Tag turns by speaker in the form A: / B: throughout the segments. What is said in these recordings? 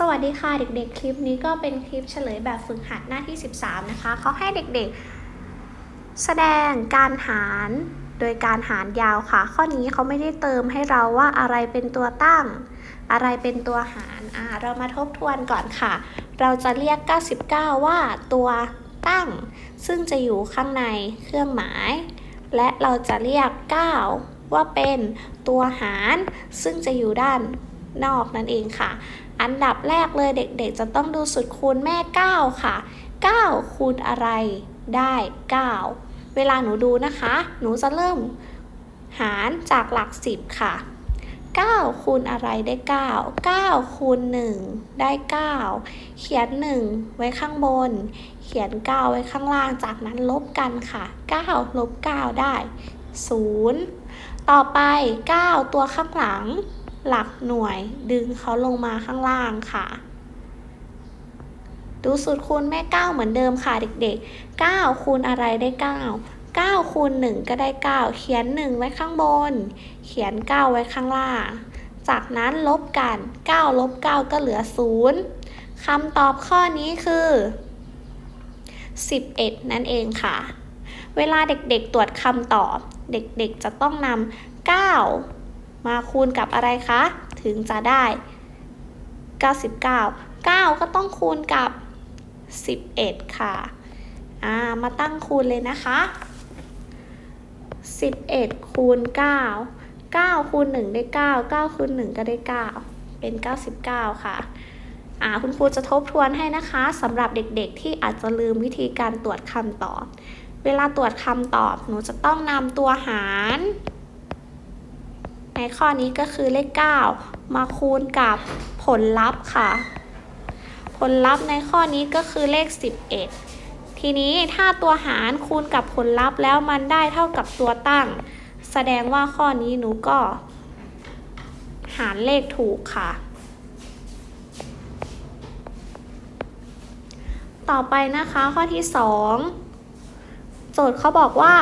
A: สวัสดีค่ะเด็กๆ คลิปนี้ก็เป็นคลิปเฉลยแบบฝึกหัดหน้าที่ 13 นะคะเขาให้เด็กๆ แสดงการหารโดยการหารยาวค่ะ ข้อนี้เขาไม่ได้เติมให้เราว่าอะไรเป็นตัวตั้ง อะไรเป็นตัวหารอ่าเรามาทบทวนก่อนค่ะ เราจะเรียก 99 ว่าตัวตั้ง ซึ่งจะอยู่ข้างในเครื่องหมาย และเราจะเรียก 9 ว่าเป็นตัวหาร ซึ่งจะอยู่ด้านนอกนั่นเองค่ะ อันดับแรกเลยเด็กๆ จะต้องดูสุดคูณแม่ 9 ค่ะ 9 คูณอะไรได้ 9 เวลาหนูดูนะคะ หนูจะเริ่มหารจากหลัก 10 ค่ะ 9 คูณอะไรได้ 9 9 คูณ 1 ได้ 9 เขียน 1 ไว้ข้างบน เขียน 9 ไว้ข้างล่าง จากนั้นลบกันค่ะ 9 ลบ 9 ได้ 0 ต่อไป 9 ตัวข้างหลัง หลักหน่วยดึงเขาลงมาข้างล่างค่ะ ดูสูตรคูณแม่ 9 เหมือนเดิมค่ะเด็กๆ 9 คูณอะไรได้ 9 9คูณ1ก็ได้ 9 เขียน 1 ไว้ข้างบน เขียน 9 ไว้ข้างล่าง จากนั้นลบกัน 9 ลบ 9 ก็เหลือ 0 คำตอบข้อนี้คือ 11 นั่นเองค่ะ เวลาเด็กๆตรวจคำตอบ เด็กๆจะต้องนำ9 มาคูณกับอะไรคะ ถึงจะได้ 99 9 ก็ต้องคูณกับ 11 ค่ะ อ่า มาตั้งคูณเลยนะคะ 11 คูณ 9 9 คูณ 1 ได้ 9 9 คูณ 1 ก็ได้ 9 เป็น 99 ค่ะ อ่า คุณครูจะทบทวนให้นะคะสำหรับเด็กๆ ที่อาจจะลืมวิธีการตรวจคำตอบ เวลาตรวจคำตอบ หนูจะต้องนำตัวหาร ในข้อนี้ก็คือเลข 9 มาคูณกับผลลัพธ์ค่ะ ผลลัพธ์ในข้อนี้ก็คือเลข 11 ทีนี้ถ้าตัวหารคูณกับผลลัพธ์แล้วมันได้เท่ากับตัวตั้ง แสดงว่าข้อนี้หนูก็ หารเลขถูกค่ะ ต่อไปนะคะข้อที่ 2 โจทย์เขาบอกว่า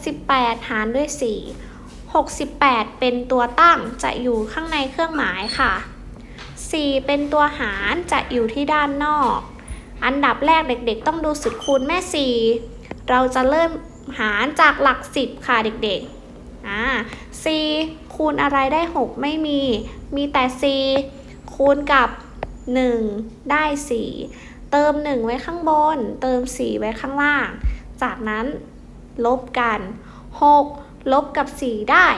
A: 68 หารด้วย 4 68 เป็นตัวตั้งจะอยู่ข้างในเครื่องหมายค่ะ 4 เป็นตัวหารจะอยู่ที่ด้านนอก อันดับแรกเด็กๆ ต้องดูสุดคูณแม่ 4 เราจะเริ่มหารจากหลัก 10 ค่ะเด็กๆอ่า4คูณอะไรได้ 6 ไม่มี มีแต่ 4 คูณกับ 1 ได้ 4 เติม 1 ไว้ข้างบน เติม 4 ไว้ข้างล่าง จากนั้นลบกัน 6 ลบกับ 4 ได้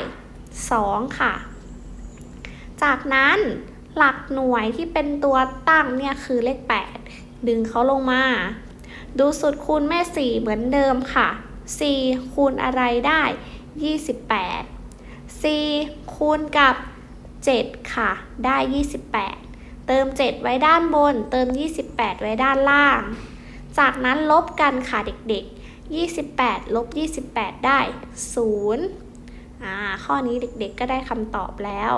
A: 2 ค่ะ จากนั้นหลักหน่วยที่เป็นตัวตั้งเนี่ยคือเลข 8 ดึงเขาลงมา ดูสุดคูณแม่ 4 เหมือนเดิมค่ะ 4 คูณอะไรได้ 28 4 คูณกับ 7 ค่ะ ได้ 28 เติม 7 ไว้ด้านบน เติม 28 ไว้ด้านล่าง จากนั้นลบกันค่ะเด็กๆ 28 ลบ 28 ได้ 0 อ่า ข้อนี้เด็กๆก็ได้คำตอบแล้ว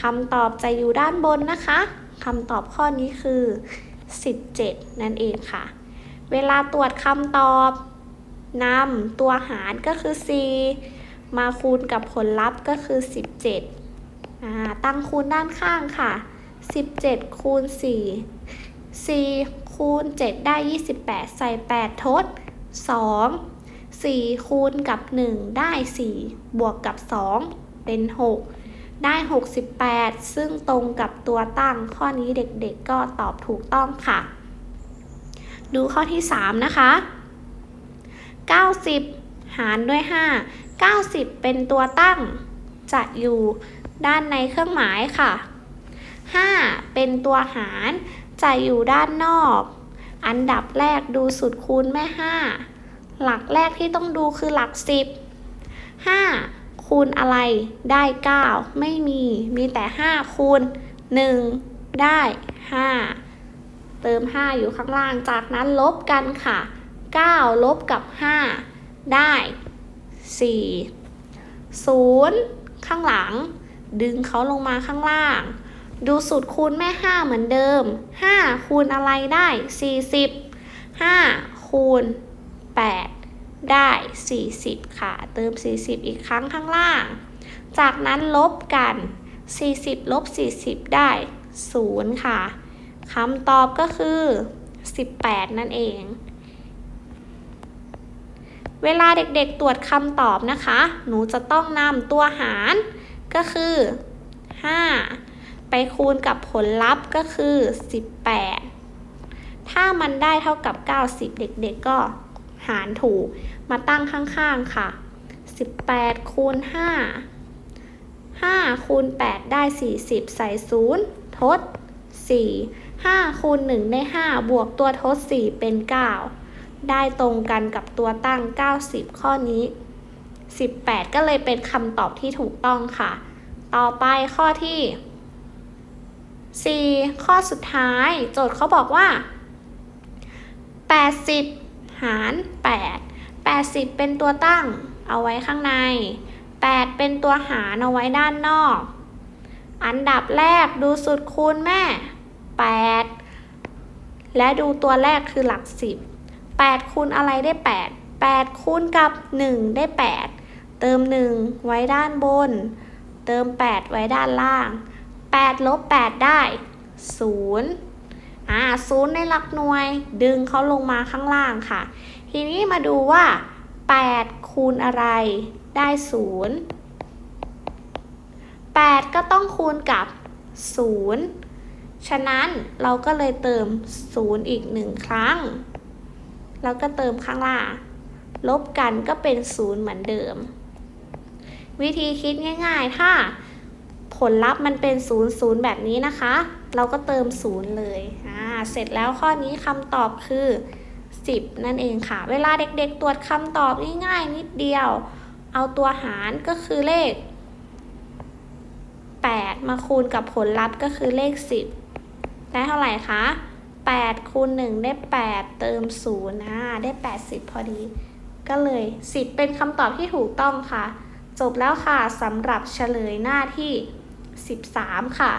A: คำตอบจะอยู่ด้านบนนะคะคำตอบข้อนี้คือ 17 นั่นเองค่ะ เวลาตรวจคำตอบนำตัวหารก็คือ 4 มาคูณกับผลลัพธ์ก็คือ 17อ่าตั้งคูณด้านข้างค่ะ 17 คูณ 4 4 คูณ 7 ได้ 28 ใส่ 8 ทด 2 4 คูณกับ 1 ได้ 4 บวกกับ 2 เป็น 6 ได้ 68 ซึ่งตรงกับตัวตั้งข้อนี้เด็กๆก็ตอบถูกต้องค่ะ ดูข้อที่ 3 นะคะ 90 หารด้วย 5 90 เป็นตัวตั้ง จะอยู่ด้านในเครื่องหมายค่ะ 5 เป็นตัวหาร จะอยู่ด้านนอก อันดับแรกดูสุดคูณแม่ 5 หลักแรกที่ต้องดูคือหลัก 10 5 คูณอะไรได้ 9 ไม่มีมีแต่ 5 คูณ 1 ได้ 5 เติม 5 อยู่ข้างล่างจากนั้นลบกันค่ะ 9 ลบกับ 5 ได้ 4 0 ข้างหลัง ดึงเขาลงมาข้างล่าง ดูสูตรคูณแม่ 5 เหมือนเดิม 5 คูณอะไรได้ 40 5 คูณ 8 ได้ 40 ค่ะ เติม 40 อีกครั้งข้างล่าง จากนั้นลบกัน 40 ลบ 40 ได้ 0 ค่ะคำตอบก็คือ 18 นั่นเอง เวลาเด็กๆตรวจคำตอบนะคะ หนูจะต้องนำตัวหารก็คือ 5 ไปคูณกับผลลัพธ์ก็คือ 18 ถ้ามันได้เท่ากับ 90 เด็กๆก็หารถูกมาตั้งข้างๆค่ะ 18 คูณ 5 5 คูณ 8 ได้ 40 ใส่ 0 ทด 4 5 คูณ 1 ได้ 5 บวกตัวทด 4 เป็น 9 ได้ตรงกันกับตัวตั้ง 90 ข้อนี้ 18 ก็เลยเป็นคำตอบที่ถูกต้องค่ะ ต่อไปข้อที่ 4 ข้อสุดท้าย โจทย์เขาบอกว่า 80 หาร 8 80 เป็นตัวตั้งเอาไว้ข้างใน 8 เป็นตัวหารเอาไว้ด้านนอก อันดับแรกดูสูตรคูณแม่ 8 และดูตัวแรกคือหลัก 10 8 คูณอะไรได้ 8 8 คูณกับ 1 ได้ 8 เติม 1 ไว้ด้านบน เติม 8 ไว้ด้านล่าง 8ลบ8 ได้ 0 อ่า0ในหลักหน่วย ดึงเขาลงมาข้างล่างค่ะ ทีนี้มาดูว่า 8 คูณอะไรได้ 0 8 ก็ต้องคูณกับ 0 ฉะนั้นเราก็เลยเติม 0 อีก 1 ครั้ง แล้วก็เติมข้างล่าง ลบกันก็เป็น 0 เหมือนเดิม วิธีคิดง่าย ๆ ถ้า ผลลัพธ์มันเป็น 0 0 แบบนี้นะคะ เราก็เติม 0 เลยอ่าเสร็จแล้วข้อนี้คำตอบคือ 10 นั่นเองค่ะ เวลาเด็กๆ ตรวจคำตอบง่ายๆ นิดเดียว เอาตัวหารก็คือเลข 8 มาคูณกับผลลัพธ์ก็คือเลข 10 ได้เท่าไหร่คะ8คูณ1ได้ 8 เติม0นะได้ 80 พอดี ก็เลย 10 เป็นคำตอบที่ถูกต้องค่ะ จบแล้วค่ะสำหรับเฉลยหน้าที่ 13 ค่ะ